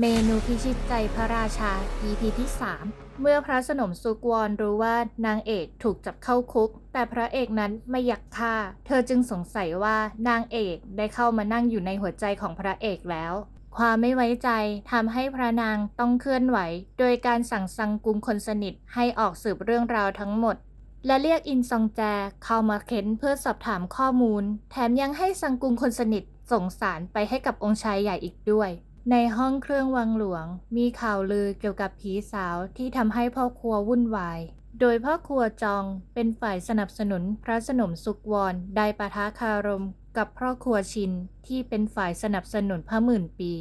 เมนูพิชิตใจพระราชา EP ที่ 3 เมื่อพระสนมสุกวรรู้ว่านางเอกถูกจับเข้าคุก แต่พระเอกนั้นไม่อยากฆ่า เธอจึงสงสัยว่านางเอกได้เข้ามานั่งอยู่ในหัวใจของพระเอกแล้ว ความไม่ไว้ใจทำให้พระนางต้องเคลื่อนไหว โดยการสั่งซังกุงคนสนิทให้ออกสืบเรื่องราวทั้งหมด และเรียกอินซองแจเข้ามาเค้นเพื่อสอบถามข้อมูล แถมยังให้ซังกุงคนสนิทส่งสารไปให้กับองค์ชายใหญ่อีกด้วย ในห้องเครื่องวังหลวง มีข่าวลือเกี่ยวกับผีสาวที่ทำให้พ่อครัววุ่นวาย โดยพ่อครัวจองเป็นฝ่ายสนับสนุนพระสนมสุกวรได้ปะทะคารมกับพ่อครัวชินที่เป็นฝ่ายสนับสนุนพระหมื่นปี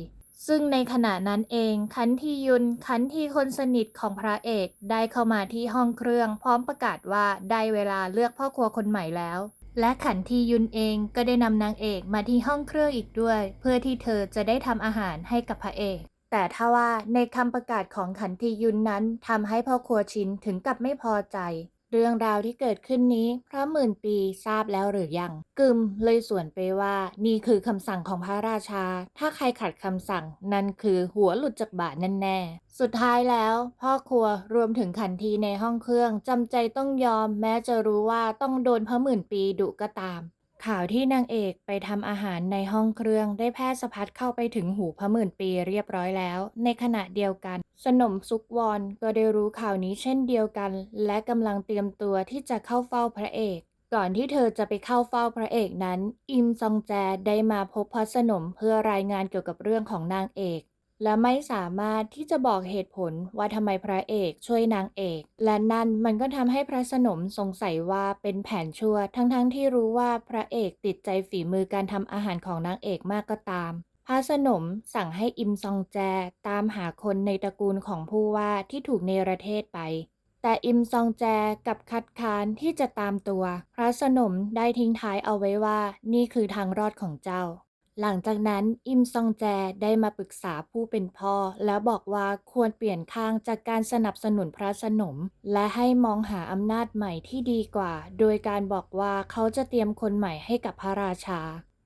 ซึ่งในขณะนั้นเองขันทียุนขันทีคนสนิทของพระเอกได้เข้ามาที่ห้องเครื่อง พร้อมประกาศว่าได้เวลาเลือกพ่อครัวคนใหม่แล้ว และขันทียุนเองก็ได้นำนางเอกมาที่ห้องเครื่องอีกด้วย เพื่อที่เธอจะได้ทำอาหารให้กับพระเอก แต่ถ้าว่าในคำประกาศของขันทียุนนั้นทำให้พ่อครัวชินถึงกับไม่พอใจ เรื่องราวที่เกิดขึ้นนี้พระหมื่นปีทราบแล้วหรือยัง กึมเลยสวนไปว่า นี่คือคำสั่งของพระราชา ถ้าใครขัดคำสั่ง นั่นคือหัวหลุดจากบาทแน่ๆสุดท้ายแล้ว พ่อครัวรวมถึงขันทีในห้องเครื่องจำใจต้องยอม แม้จะรู้ว่าต้องโดนพระหมื่นปีดุก็ตาม ข่าวที่นางเอกไปทำอาหารในห้องเครื่องได้แพร่สะพัดเข้าไปถึงหูพระหมื่นปีเรียบร้อยแล้ว ในขณะเดียวกัน สนมซุกวอนก็ได้รู้ข่าวนี้เช่นเดียวกัน และกำลังเตรียมตัวที่จะเข้าเฝ้าพระเอก ก่อนที่เธอจะไปเข้าเฝ้าพระเอกนั้น อิมซองแจได้มาพบพระสนมเพื่อรายงานเกี่ยวกับเรื่องของนางเอก และไม่สามารถที่จะบอกเหตุผลว่าทำไมพระเอกช่วยนางเอก และนั่นมันก็ทำให้พระสนมสงสัยว่าเป็นแผนชั่ว ทั้งๆทที่รู้ว่าพระเอกติดใจฝีมือการทำอาหารของนางเอกมากก็ตาม พระสนมสั่งให้อิมซองแจตามหาคนในตระกูลของผู้ว่าที่ถูกเนรเทศไป แต่อิมซองแจกับคัดค้านที่จะตามตัว พระสนมได้ทิ้งท้ายเอาไว้ว่า นี่คือทางรอดของเจ้า หลังจากนั้นอิมซองแจได้มาปรึกษาผู้เป็นพ่อ แล้วบอกว่าควรเปลี่ยนข้างจากการสนับสนุนพระสนม และให้มองหาอำนาจใหม่ที่ดีกว่า โดยการบอกว่าเขาจะเตรียมคนใหม่ให้กับพระราชา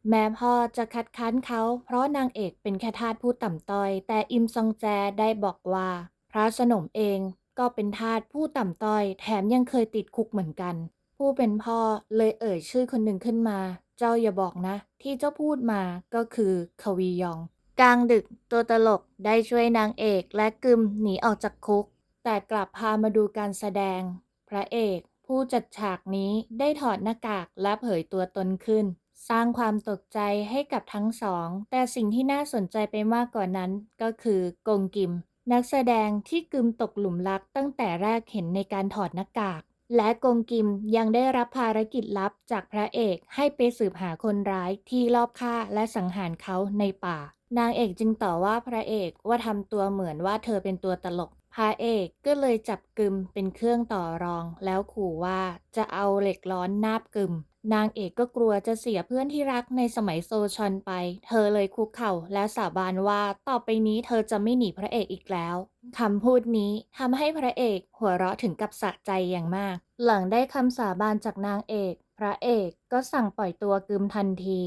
แม้พ่อจะคัดค้านเขา เพราะนางเอกเป็นแค่ทาสผู้ต่ำต้อย แต่อิมซองแจได้บอกว่า พระสนมเองก็เป็นทาสผู้ต่ำต้อย แถมยังเคยติดคุกเหมือนกัน ผู้เป็นพ่อเลยเอ่ยชื่อคนหนึ่งขึ้นมา เจ้าอย่าบอกนะ ที่เจ้าพูดมาก็คือควียอง กลางดึกตัวตลกได้ช่วยนางเอกและกึมหนีออกจากคุก แต่กลับพามาดูการแสดง พระเอกผู้จัดฉากนี้ได้ถอดหน้ากากและเผยตัวตนขึ้น สร้างความตกใจให้กับทั้งสอง แต่สิ่งที่น่าสนใจไปมากกว่านั้นก็คือกงกิม นักแสดงที่กึมตกหลุมรักตั้งแต่แรกเห็นในการถอดหน้ากาก และกงกิมยังได้รับภารกิจลับจากพระเอกให้ไปสืบหาคนร้ายที่ลอบฆ่าและสังหารเขาในป่า นางเอกจึงต่อว่าพระเอกว่าทำตัวเหมือนว่าเธอเป็นตัวตลก พระเอกก็เลยจับกึมเป็นเครื่องต่อรอง แล้วขู่ว่าจะเอาเหล็กร้อนนาบกึม นางเอกก็กลัวจะเสียเพื่อนที่รักในสมัยโซชอนไป เธอเลยคุกเข่าและสาบานว่าต่อไปนี้เธอจะไม่หนีพระเอกอีกแล้ว คำพูดนี้ทำให้พระเอกหัวเราะถึงกับสะใจอย่างมาก หลังได้คำสาบานจากนางเอก พระเอกก็สั่งปล่อยตัวกึมทันที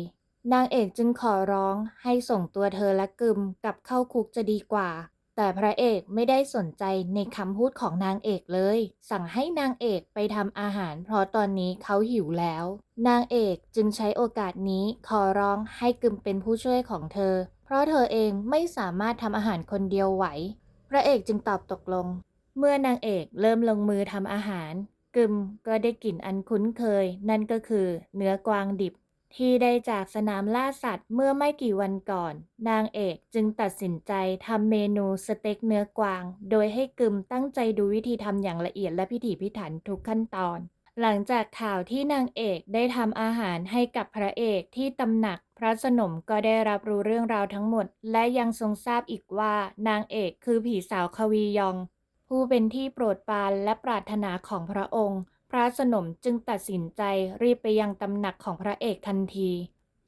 นางเอกจึงขอร้องให้ส่งตัวเธอและกึมกลับเข้าคุกจะดีกว่า แต่พระเอกไม่ได้สนใจในคำพูดของนางเอกเลย สั่งให้นางเอกไปทำอาหาร เพราะตอนนี้เขาหิวแล้ว นางเอกจึงใช้โอกาสนี้ขอร้องให้กึมเป็นผู้ช่วยของเธอ เพราะเธอเองไม่สามารถทำอาหารคนเดียวไหว พระเอกจึงตอบตกลง เมื่อนางเอกเริ่มลงมือทำอาหาร กึมก็ได้กลิ่นอันคุ้นเคย นั่นก็คือ เนื้อกวางดิบ ที่ได้จากสนามล่าสัตว์เมื่อไม่กี่วันก่อน นางเอกจึงตัดสินใจทำเมนูสเต็กเนื้อกวาง โดยให้กึมตั้งใจดูวิธีทำอย่างละเอียดและพิถีพิถันทุกขั้นตอน หลังจากข่าวที่นางเอกได้ทำอาหารให้กับพระเอกที่ตำหนัก พระสนมก็ได้รับรู้เรื่องราวทั้งหมด และยังทรงทราบอีกว่านางเอกคือผีสาวควียอง ผู้เป็นที่โปรดปรานและปรารถนาของพระองค์ พระสนมจึงตัดสินใจรีบไปยังตำหนักของพระเอกทันที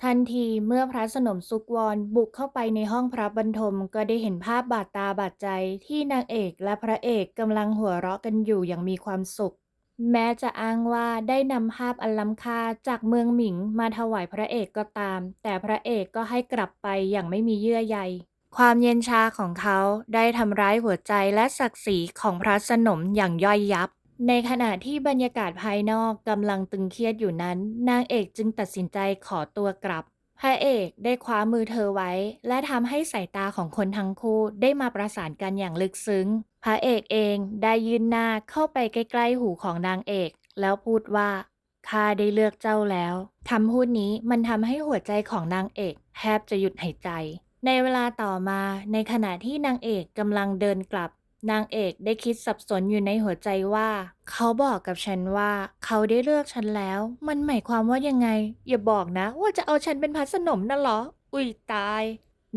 ทันทีเมื่อพระสนมสุกวรบุกเข้าไปในห้องพระบรรทมก็ได้เห็นภาพบาดตาบาดใจที่นางเอกและพระเอกกำลังหัวเราะกันอยู่อย่างมีความสุข แม้จะอ้างว่าได้นำภาพอันล้ำค่าจากเมืองหมิงมาถวายพระเอกก็ตาม แต่พระเอกก็ให้กลับไปอย่างไม่มีเยื่อใยความเย็นชาของเขาได้ทำร้ายหัวใจและศักดิ์ศรีของพระสนมอย่างย่อยยับ ในขณะที่บรรยากาศภายนอกกำลังตึงเครียดอยู่นั้น นางเอกจึงตัดสินใจขอตัวกลับ พระเอกได้คว้ามือเธอไว้ และทำให้สายตาของคนทั้งคู่ได้มาประสานกันอย่างลึกซึ้ง พระเอกเองได้ยื่นหน้าเข้าไปใกล้ๆหูของนางเอก แล้วพูดว่าข้าได้เลือกเจ้าแล้วคำพูดนี้มันทำให้หัวใจของนางเอกแทบจะหยุดหายใจ ในเวลาต่อมาในขณะที่นางเอกกำลังเดินกลับ นางเอกได้คิดสับสนอยู่ในหัวใจว่า เขาบอกกับฉันว่า เขาได้เลือกฉันแล้ว มันหมายความว่ายังไง อย่าบอกนะ ว่าจะเอาฉันเป็นพัสนมนะเหรอ อุ้ยตาย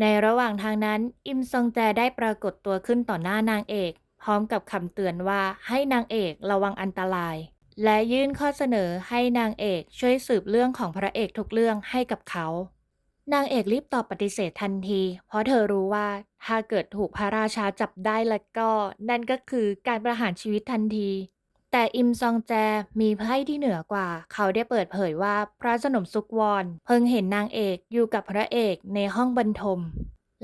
ในระหว่างทางนั้น อิมซองแจได้ปรากฏตัวขึ้นต่อหน้านางเอก พร้อมกับคำเตือนว่าให้นางเอกระวังอันตราย และยื่นข้อเสนอให้นางเอกช่วยสืบเรื่องของพระเอกทุกเรื่องให้กับเขา นางเอกรีบตอบปฏิเสธทันที เพราะเธอรู้ว่าถ้าเกิดถูกพระราชาจับได้แล้วก็นั่นก็คือการประหารชีวิตทันที แต่อิมซองแจมีไพ่ที่เหนือกว่า เขาได้เปิดเผยว่าพระสนมซุกวอนเพิ่งเห็นนางเอกอยู่กับพระเอกในห้องบรรทม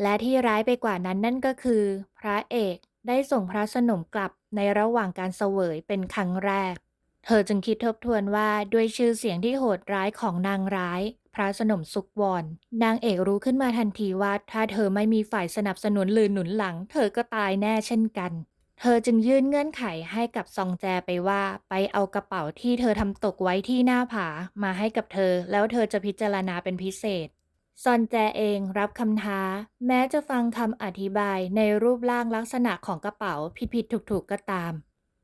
และที่ร้ายไปกว่านั้นนั่นก็คือ พระเอกได้ส่งพระสนมกลับในระหว่างการเสวยเป็นครั้งแรก เธอจึงคิดทบทวนว่าด้วยชื่อเสียงที่โหดร้ายของนางร้าย พระสนมสุกวอนนางเอกรู้ขึ้นมาทันทีว่า ถ้าเธอไม่มีฝ่ายสนับสนุนหรือหนุนหลัง เธอก็ตายแน่เช่นกัน เธอจึงยื่นเงื่อนไขให้กับซองแจไปว่า ไปเอากระเป๋าที่เธอทำตกไว้ที่หน้าผามาให้กับเธอ แล้วเธอจะพิจารณาเป็นพิเศษซอนแจเองรับคำท้า แม้จะฟังคำอธิบายในรูปร่างลักษณะของกระเป๋าผิดๆถูกๆก็ตาม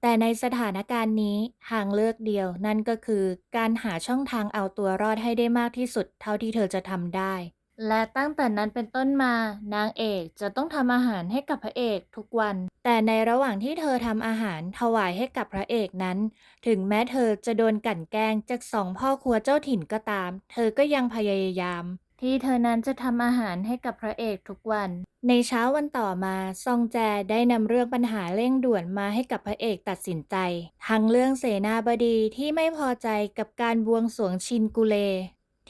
แต่ในสถานการณ์นี้ทางเลือกเดียวนั่นก็คือการหาช่องทางเอาตัวรอดให้ได้มากที่สุดเท่าที่เธอจะทำได้ และตั้งแต่นั้นเป็นต้นมานางเอกจะต้องทำอาหารให้กับพระเอกทุกวัน แต่ในระหว่างที่เธอทำอาหารถวายให้กับพระเอกนั้น ถึงแม้เธอจะโดนกลั่นแกล้งจากสองพ่อครัวเจ้าถิ่นก็ตาม เธอก็ยังพยายาม ที่เธอนั้นจะทำอาหารให้กับพระเอกทุกวัน ในเช้าวันต่อมา ซองแจได้นำเรื่องปัญหาเร่งด่วนมาให้กับพระเอกตัดสินใจ ทั้งเรื่องเสนาบดีที่ไม่พอใจกับการบวงสรวงชินกุเล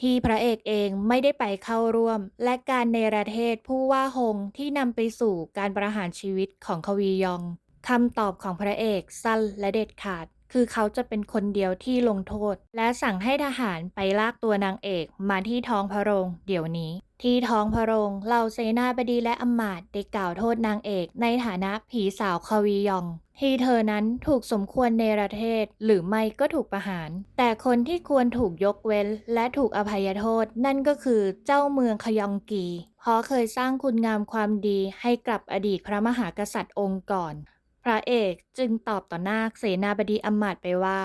ที่พระเอกเองไม่ได้ไปเข้าร่วม และการเนประเทศผู้ว่าหงที่นำไปสู่การประหารชีวิตของควียองคำตอบของพระเอกสั้นและเด็ดขาด คือเขาจะเป็นคนเดียวที่ลงโทษ และสั่งให้ทหารไปลากตัวนางเอกมาที่ท้องพระโรงเดี๋ยวนี้ ที่ท้องพระโรงเหล่าเสนาบดีและอำมาตย์ได้กล่าวโทษนางเอก ในฐานะผีสาวควียอง ที่เธอนั้นถูกสมควรเนประเทศหรือไม่ก็ถูกประหาร แต่คนที่ควรถูกยกเว้นและถูกอภัยโทษ นั่นก็คือเจ้าเมืองขยองกี เพราะเคยสร้างคุณงามความดีให้กับอดีตพระมหากษัตริย์องค์ก่อน พระเอกจึงตอบต่อหน้าเสนาบดีอำมาตย์ไปว่า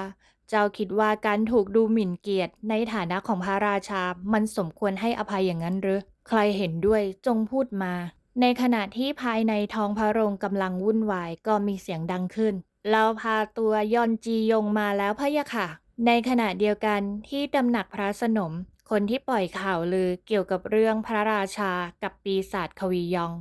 เจ้าคิดว่าการถูกดูหมิ่นเกียรติในฐานะของพระราชา มันสมควรให้อภัยอย่างนั้นหรือ ใครเห็นด้วยจงพูดมา ในขณะที่ภายในท้องพระโรงกำลังวุ่นวายก็มีเสียงดังขึ้น เราพาตัวยอนจียงมาแล้วพะยะค่ะ ในขณะเดียวกันที่ตำหนักพระสนม คนที่ปล่อยข่าวลือเกี่ยวกับเรื่องพระราชากับปีศาจควียอง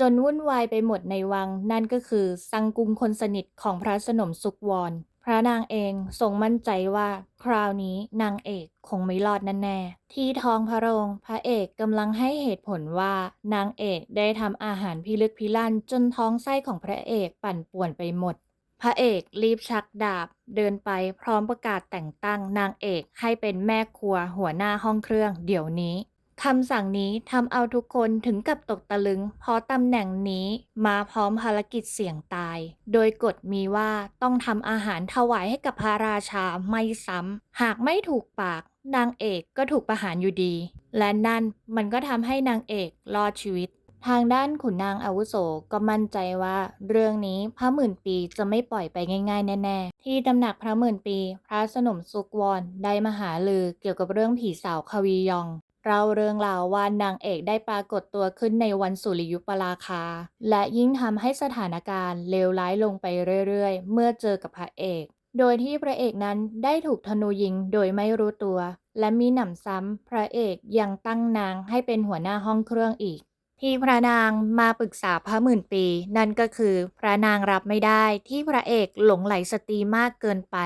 จนวุ่นวายไปหมดในวัง นั่นก็คือซังกุงคนสนิทของพระสนมสุกวอนพระนางเองทรงมั่นใจว่าคราวนี้นางเอกคงไม่รอดแน่ๆที่ท้องพระโรงพระเอกกำลังให้เหตุผลว่านางเอกได้ทำอาหารพิลึกพิลั่นจนท้องไส้ของพระเอกปั่นป่วนไปหมด พระเอกรีบชักดาบ เดินไปพร้อมประกาศแต่งตั้งนางเอกให้เป็นแม่ครัวหัวหน้าห้องเครื่องเดี๋ยวนี้ คำสั่งนี้ทำเอาทุกคนถึงกับตกตะลึง เพราะตำแหน่งนี้มาพร้อมภารกิจเสี่ยงตาย โดยกฎมีว่าต้องทำอาหารถวายให้กับพระราชาไม่ซ้ำ หากไม่ถูกปาก นางเอกก็ถูกประหารอยู่ดี และนั่นมันก็ทำให้นางเอกรอดชีวิต ทางด้านขุนนางอาวุโสก็มั่นใจว่า เรื่องนี้พระหมื่นปีจะไม่ปล่อยไปง่ายๆแน่ๆ ที่ตำหนักพระหมื่นปี พระสนมสุกวอนได้มาหาลือเกี่ยวกับเรื่องผีสาวควียอง เราเรื่องราวว่านางเอกได้ปรากฏตัวขึ้นในวันสุริยุปราคา และยิ่งทำให้สถานการณ์เลวร้ายลงไปเรื่อยๆ เมื่อเจอกับพระเอก โดยที่พระเอกนั้นได้ถูกธนูยิงโดยไม่รู้ตัว และมีหนำซ้ำพระเอกยังตั้งนางให้เป็นหัวหน้าห้องเครื่องอีก ที่พระนางมาปรึกษาพระหมื่นปี นั่นก็คือพระนางรับไม่ได้ที่พระเอกหลงไหลสตรีมากเกินไป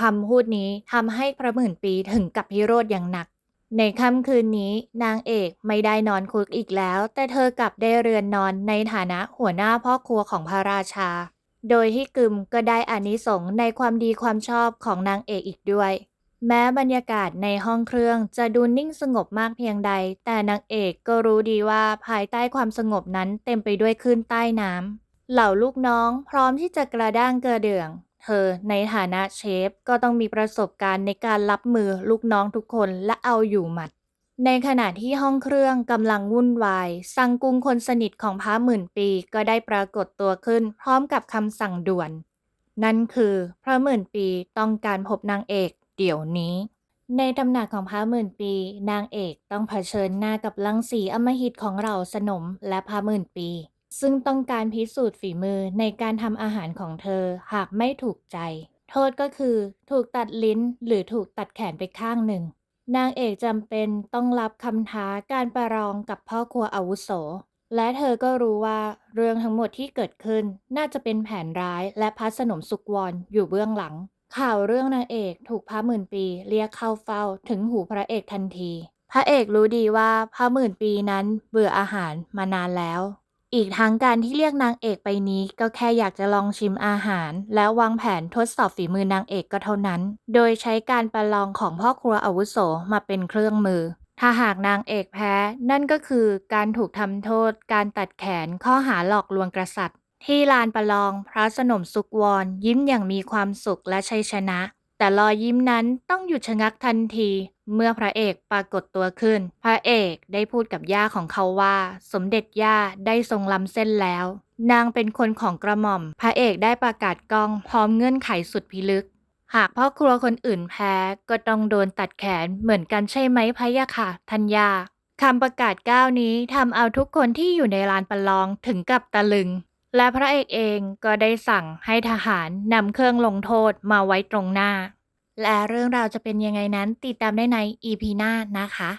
คำพูดนี้ทำให้พระหมื่นปีถึงกับพิโรธอย่างหนัก ในค่ำคืนนี้นางเอกไม่ได้นอนคุกอีกแล้ว แต่เธอกลับได้เรือนนอนในฐานะหัวหน้าพ่อครัวของพระราชา โดยที่กึมก็ได้อานิสงส์ในความดีความชอบของนางเอกอีกด้วย แม้บรรยากาศในห้องเครื่องจะดูนิ่งสงบมากเพียงใด แต่นางเอกก็รู้ดีว่าภายใต้ความสงบนั้นเต็มไปด้วยคลื่นใต้น้ำเหล่าลูกน้องพร้อมที่จะกระด้างกระเดื่อง เธอในฐานะเชฟก็ต้องมีประสบการณ์ในการรับมือลูกน้องทุกคนและเอาอยู่หมัด ในขณะที่ห้องเครื่องกำลังวุ่นวายสังกุงคนสนิทของพระหมื่นปีก็ได้ปรากฏตัวขึ้น พร้อมกับคำสั่งด่วน นั่นคือพระหมื่นปีต้องการพบนางเอกเดี๋ยวนี้ในตำหนักของพระหมื่นปี นางเอกต้องเผชิญหน้ากับลังสีอมหิตของเราสนมและพระหมื่นปี ซึ่งต้องการพิสูจน์ฝีมือในการทำอาหารของเธอหากไม่ถูกใจ โทษก็คือถูกตัดลิ้นหรือถูกตัดแขนไปข้างหนึ่ง นางเอกจำเป็นต้องรับคำท้าการประลองกับพ่อครัวอาวุโส และเธอก็รู้ว่าเรื่องทั้งหมดที่เกิดขึ้น น่าจะเป็นแผนร้ายและพัสนมสุกวรอยู่เบื้องหลัง ข่าวเรื่องนางเอกถูกพระหมื่นปีเรียกเข้าเฝ้าถึงหูพระเอกทันที พระเอกรู้ดีว่าพระหมื่นปีนั้นเบื่ออาหารมานานแล้ว อีกทั้งการที่เรียกนางเอกไปนี้ ก็แค่อยากจะลองชิมอาหาร และวางแผนทดสอบฝีมือนางเอกก็เท่านั้น โดยใช้การประลองของพ่อครัวอาวุโสมาเป็นเครื่องมือ ถ้าหากนางเอกแพ้ นั่นก็คือการถูกทำโทษ การตัดแขนข้อหาหลอกลวงกษัตริย์ที่ลานประลองพระสนมสุกวร ยิ้มอย่างมีความสุขและชัยชนะ แต่รอยยิ้มนั้นต้องหยุดชะงักทันที เมื่อพระเอกปรากฏตัวขึ้น พระเอกได้พูดกับย่าของเขาว่า สมเด็จย่าได้ทรงล้ำเส้นแล้ว นางเป็นคนของกระหม่อม พระเอกได้ประกาศกองพร้อมเงื่อนไขสุดพิลึก หากพ่อครัวคนอื่นแพ้ก็ต้องโดนตัดแขนเหมือนกันใช่ไหมพะยะค่ะทัญญาคำประกาศก้าวนี้ทำเอาทุกคนที่อยู่ในลานประลองถึงกับตะลึง และพระเอกเองก็ได้สั่งให้ทหารนำเครื่องลงโทษมาไว้ตรงหน้า และเรื่องราวจะเป็นยังไงนั้นติดตามได้ใน EP หน้านะคะ